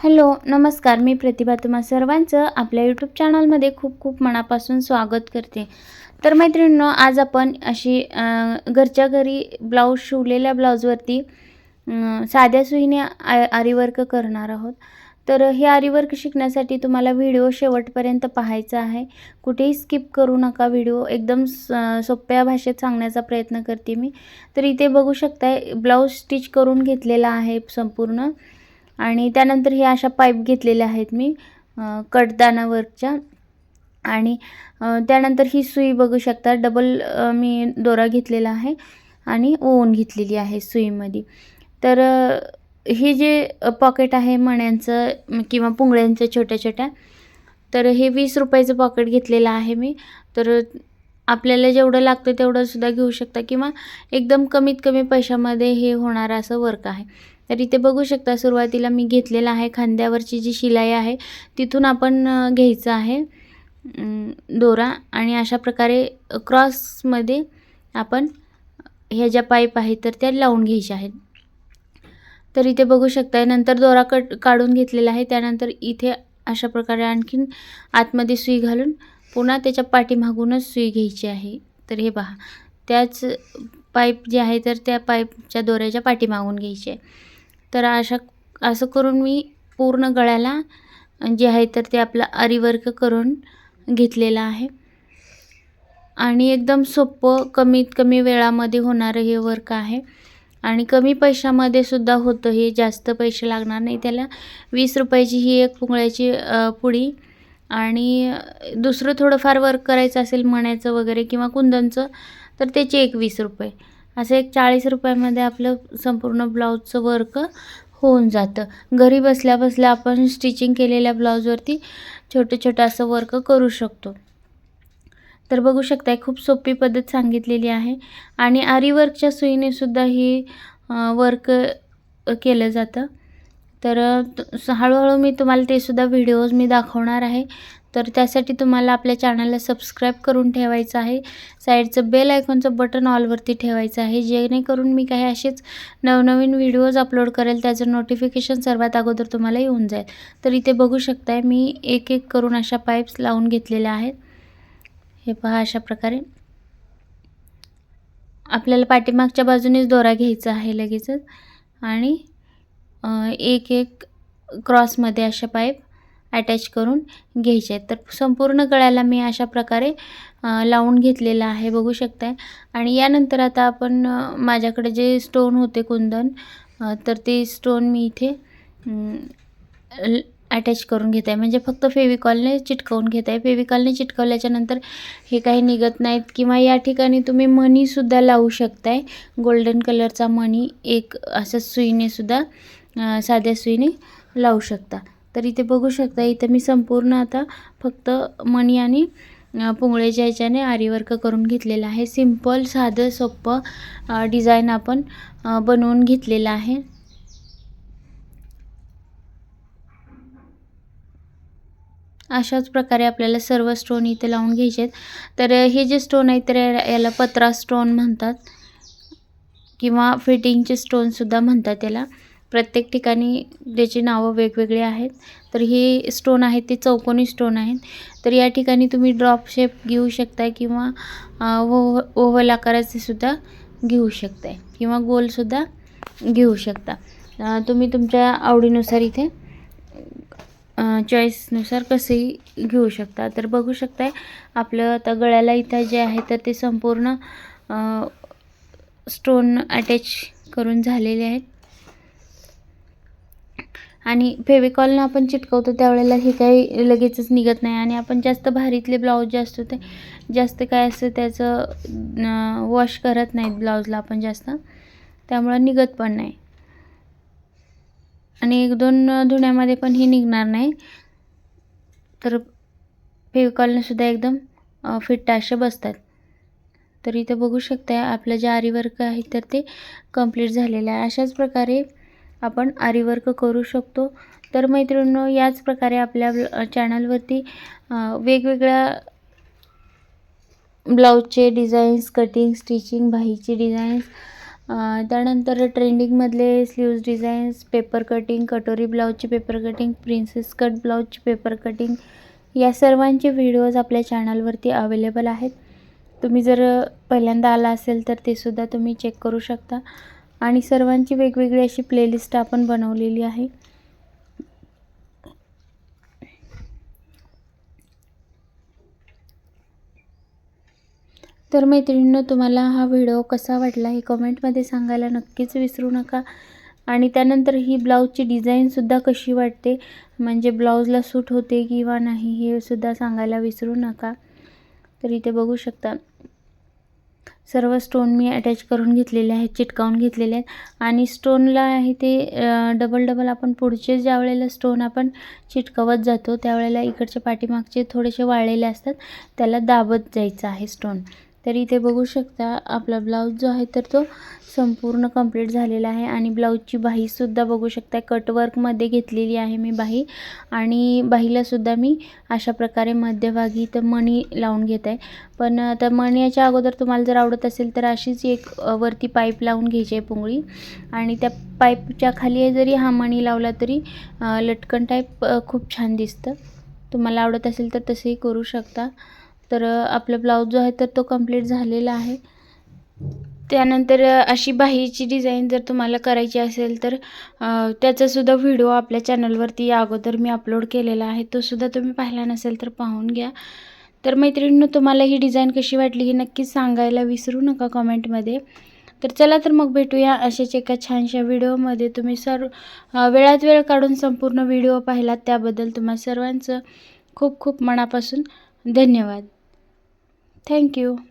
Hello नमस्कार. मी प्रतिभा तुम्हा सर्वांचं आपल्या यूट्यूब चॅनलमध्ये खूप खूप मनापासून स्वागत करते. तर मैत्रिणींनो आज आपण अशी घरच्या घरी ब्लाऊज शिवलेल्या ब्लाऊजवरती साध्या सुईने आ आरीवर्क करणार आहोत. तर हे आरीवर्क शिकण्यासाठी तुम्हाला व्हिडिओ शेवटपर्यंत पाहायचा आहे. कुठेही स्किप करू नका व्हिडिओ. एकदम स सोप्या भाषेत सांगण्याचा प्रयत्न करते मी. तर इथे बघू शकताय ब्लाऊज स्टिच करून घेतलेला आहे संपूर्ण. आणि त्यानंतर हे अशा पाईप घेतलेल्या आहेत मी अ, कडदाना वर्कच्या आणि त्यानंतर ही सुई बघू शकता डबल मी दोरा घेतलेला आहे आणि ओवून घेतलेली आहे सुईमध्ये. तर हे जे पॉकेट आहे मण्यांचं किंवा पुंगळ्यांचं छोट्या छोट्या तर हे वीस रुपयाचं पॉकेट घेतलेलं आहे मी. तर आपल्याला जेवढं लागतं तेवढं सुद्धा घेऊ शकता किंवा एकदम कमीत कमी पैशामध्ये हे होणारं असं वर्क आहे. तर इथे बघू शकता सुरुवातीला मी घेतलेला आहे खांद्यावरची जी शिलाई आहे तिथून आपण घ्यायचं आहे दोरा आणि अशा प्रकारे क्रॉसमध्ये आपण ह्या ज्या पाईप आहेत तर त्या लावून घ्यायच्या आहेत. तर इथे बघू शकता नंतर दोरा कट काढून घेतलेला आहे त्यानंतर इथे अशा प्रकारे आणखीन आतमध्ये सुई घालून पुन्हा त्याच्या पाठीमागूनच सुई घ्यायची आहे. तर हे पहा त्याच पाईप जे आहे तर त्या पाईपच्या दोऱ्याच्या पाठीमागून घ्यायची आहे. तर अशा असं करून मी पूर्ण गळ्याला जे आहे तर ते आपलं आरीवर्क करून घेतलेलं आहे. आणि एकदम सोपं कमीत कमी वेळामध्ये होणारं हे वर्क आहे. आणि कमी पैशामध्ये सुद्धा होतं हे जास्त पैसे लागणार नाही. त्याला वीस रुपयाची ही एक पुंगळ्याची पुडी आणि दुसरं थोडंफार वर्क करायचं असेल मण्याचं वगैरे किंवा कुंदनचं तर त्याचे एक वीस रुपये. असं एक चाळीस रुपयामध्ये आपलं संपूर्ण ब्लाऊजचं वर्क होऊन जातं. घरी बसल्या बसल्या आपण स्टिचिंग केलेल्या ब्लाऊजवरती छोटं छोटं असं वर्क करू शकतो. तर बघू शकताय खूप सोपी पद्धत सांगितलेली आहे. आणि आरीवर्कच्या सुईने सुद्धा ही वर्क केलं जातं. तर हळूहळू मी तुम्हाला ते सुद्धा व्हिडिओज मी दाखवणार आहे. तर त्यासाठी तुम्हाला आपल्या चॅनलला सबस्क्राईब करून ठेवायचं आहे. साईडचं बेल आयकॉनचं बटन ऑलवरती ठेवायचं आहे. जेणेकरून मी काही असेच नवनवीन व्हिडिओज अपलोड करेल त्याचं नोटिफिकेशन सर्वात अगोदर तुम्हाला येऊन जाईल. तर इथे बघू शकताय मी एक एक करून अशा पाईप्स लावून घेतलेल्या आहेत. हे पहा अशा प्रकारे. आपल्याला पाठीमागच्या बाजूनेच दोरा घ्यायचा आहे लगेचच. आणि एक एक क्रॉसमध्ये अशा पाईप अटॅच करून घ्यायचे आहेत. तर संपूर्ण गळ्याला मी अशा प्रकारे लावून घेतलेलं आहे बघू शकताय. आणि यानंतर आता आपण माझ्याकडे जे स्टोन होते कुंदन तर ते स्टोन मी इथे अटॅच करून घेत आहे. म्हणजे फक्त फेविकॉलने चिटकवून घेत आहे. फेविकॉलने चिटकवल्याच्या नंतर हे काही निघत नाहीत किंवा या ठिकाणी तुम्ही मणीसुद्धा लावू शकताय. गोल्डन कलरचा मणी एक असं सुईनेसुद्धा साध्या सुईने लावू शकता. तर इथे बघू शकता इथं मी संपूर्ण आता फक्त मणी आणि पुंगळेच्या पुंगळ्याच्या ह्याच्याने आरीवर्क करून घेतलेलं आहे. सिंपल साधं सोपं डिझाईन आपण बनवून घेतलेलं आहे. अशाच प्रकारे आपल्याला सर्व स्टोन इथे लावून घ्यायचे आहेत. तर हे जे स्टोन आहेत तर याला पत्रा स्टोन म्हणतात किंवा फिटिंगचे स्टोनसुद्धा म्हणतात याला. प्रत्येक ठिकाणी त्याची नावं वेगवेगळी आहेत तर ही स्टोन आहेत ते चौकोनी स्टोन आहेत. तर या ठिकाणी तुम्ही ड्रॉप शेप घेऊ शकताय किंवा ओव ओव्हल आकाराचे सुद्धा घेऊ शकताय किंवा गोलसुद्धा घेऊ शकता. तुम्ही तुमच्या आवडीनुसार इथे चॉईसनुसार कसंही घेऊ शकता. तर बघू शकताय आपलं आता गळ्याला इथं जे आहे तर ते संपूर्ण स्टोन अटॅच करून झालेले आहेत. आणि फेविकॉलनं आपण चिटकवतो त्यावेळेला हे काही लगेचच निघत नाही. आणि आपण जास्त भारीतले ब्लाऊज जे असतो ते जास्त काय असतं त्याचं वॉश करत नाहीत ब्लाऊजला आपण जास्त. त्यामुळं निघत पण नाही. आणि एक दोन धुण्यामध्ये पण हे निघणार नाही. तर फेविकॉलनंसुद्धा एकदम फिट्ट असे बसतात. तर इथं बघू शकता आपलं जे आरीवर्क आहे तर ते कंप्लीट झालेलं आहे. अशाच प्रकारे आपण आरीवर्क करू शकतो. तर मैत्रिणींनो याच प्रकारे आपल्या चॅनलवरती वेगवेगळ्या ब्लाऊजचे डिझाईन्स कटिंग स्टिचिंग बाहीची डिझाईन्स त्यानंतर ट्रेंडिंगमधले स्लीव्ज डिझाईन्स पेपर कटिंग कटोरी ब्लाऊजची पेपर कटिंग प्रिन्सेस कट ब्लाऊजची पेपर कटिंग या सर्वांचे व्हिडिओज आपल्या चॅनलवरती अवेलेबल आहेत. तुम्ही जर पहिल्यांदा आला असेल तर ते सुद्धा तुम्ही चेक करू शकता. आणि सर्वांची वेगवेगळी अशी प्लेलिस्ट आपण बनवलेली आहे. तर मैत्रिणींनो तुम्हाला हा व्हिडिओ कसा वाटला हे कमेंटमध्ये सांगायला नक्कीच विसरू नका. आणि त्यानंतर ही ब्लाऊजची डिझाईनसुद्धा कशी वाटते म्हणजे ब्लाऊजला सूट होते किंवा नाही हे सुद्धा सांगायला विसरू नका. तर इथे बघू शकता. सर्व स्टोन मी अटॅच करून घेतलेले आहेत चिटकावून घेतलेले आहेत. आणि स्टोनला आहे ते डबल डबल आपण पुढचे ज्या वेळेला स्टोन आपण चिटकवत जातो त्यावेळेला इकडच्या पाठीमागचे थोडेसे वाळलेले असतात त्याला दाबत जायचं आहे स्टोन तर इथे बघू शकता आपला ब्लाऊज जो आहे तर तो संपूर्ण कंप्लीट झालेला आहे आणि ब्लाऊजची बाहीसुद्धा बघू शकता. कटवर्कमध्ये घेतलेली आहे मी बाही आणि बाहीलासुद्धा मी अशा प्रकारे मध्यभागी तर मणी लावून घेत आहे. पण आता मण्याच्या अगोदर तुम्हाला जर आवडत असेल तर अशीच एक वरती पाईप लावून घ्यायची आहे पुंगळी. आणि त्या पाईपच्या खाली जरी हा मणी लावला तरी लटकन टाईप खूप छान दिसतं. तुम्हाला आवडत असेल तर तसंही करू शकता. तर आपला ब्लाऊज जो आहे तर तो कंप्लीट झालेला आहे. त्यानंतर अशी बाहीची डिझाईन जर तुम्हाला करायची असेल तर त्याचासुद्धा व्हिडिओ आपल्या चॅनलवरती या अगोदर मी अपलोड केलेला आहे. तोसुद्धा तुम्ही पाहिला नसेल तर पाहून घ्या. तर मैत्रिणींनो तुम्हाला ही डिझाईन कशी वाटली हे नक्कीच सांगायला विसरू नका कमेंटमध्ये. तर चला तर मग भेटूया अशाच एका छानशा व्हिडिओमध्ये. तुम्ही सर्व वेळात वेळ काढून संपूर्ण व्हिडिओ पाहिलात त्याबद्दल तुम्हा सर्वांचं खूप खूप मनापासून धन्यवाद. Thank you.